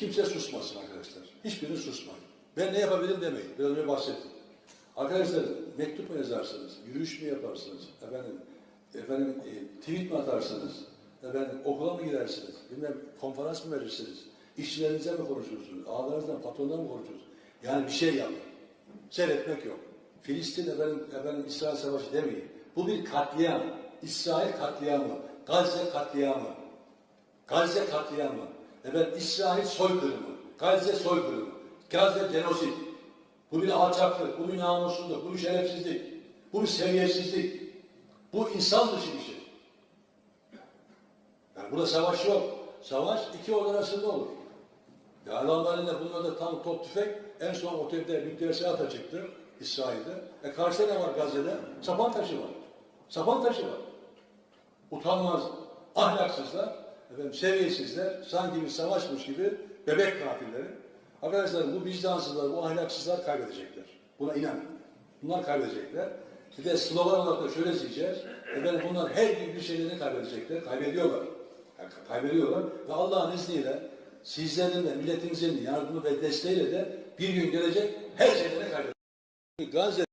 kimse susmasın arkadaşlar. Hiçbiriniz susmayın. Ben ne yapabilirim demeyin. Biraz önce bahsettim. Arkadaşlar mektup mu yazarsınız? Yürüyüş mü yaparsınız? Efendim, efendim e, tweet mi atarsınız? Efendim okula mı gidersiniz? Bilmem konferans mı verirsiniz? İşçilerinize mi konuşursunuz? Ağlarınızdan, patrondan mı konuşursunuz? Yani bir şey yapın. Seyretmek yok. Filistin efendim, efendim İsrail Savaşı demeyin. Bu bir katliam. İsrail katliamı. Gazze katliamı. Gazze katliamı. Evet İsrail soykırımı. Gazze soykırımı. Gazze genosit. Bu bir alçaklık, bu bir namussuzluk, bu bir şerefsizlik, bu bir seviyesizlik. Bu insan dışı bir şey. Yani burada savaş yok. Savaş iki ordu arasında olur. Ya adamların da tam top tüfek en son otorite nükleer silahla çıktı İsrail'de. E karşıda ne var Gazze'de? Sapan taşı var. Sapan taşı var. Utanmaz, ahlaksızlar, efendim, seviyesizler, sanki bir savaşmış gibi bebek katilleri. Arkadaşlar bu vicdansızlar, bu ahlaksızlar kaybedecekler. Buna inanın. Bunlar kaybedecekler. Bir de slogan olarak da şöyle diyeceğiz. Efendim bunlar her gün bir şeylerini kaybedecekler. Kaybediyorlar. Yani kaybediyorlar. Ve Allah'ın izniyle sizlerin de milletimizin yardımı ve desteğiyle de bir gün gelecek her şeylerini kaybedecekler. Gazze